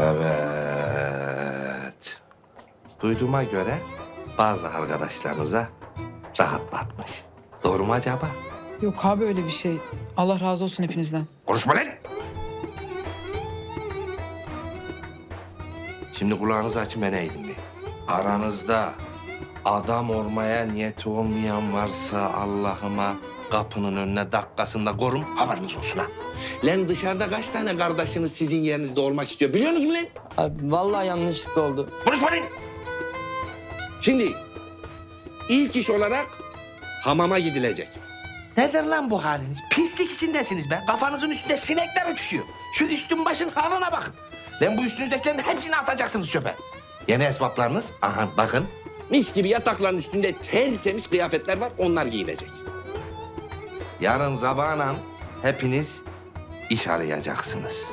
Evet. Duyduğuma göre bazı arkadaşlarınıza rahat batmış. Doğru mu acaba? Yok abi öyle bir şey. Allah razı olsun hepinizden. Konuşma lan! Şimdi kulağınızı açın beni iyi dinleyin. Aranızda adam olmaya niyeti olmayan varsa Allah'ıma kapının önüne dakikasında korun haberiniz olsun ha. Lan dışarıda kaç tane kardeşiniz sizin yerinizde olmak istiyor biliyor musunuz lan? Abi vallahi yanlışlıkla oldu. Konuşma lan! Şimdi ilk iş olarak hamama gidilecek. Nedir lan bu haliniz? Pislik içindesiniz be. Kafanızın üstünde sinekler uçuşuyor. Şu üstün başın haline bakın. Lan bu üstünüzdekilerin hepsini atacaksınız çöpe. Yeni esbaplarınız, aha bakın. Mis gibi yatakların üstünde tertemiz kıyafetler var, onlar giyilecek. Yarın sabahına hepiniz iş arayacaksınız.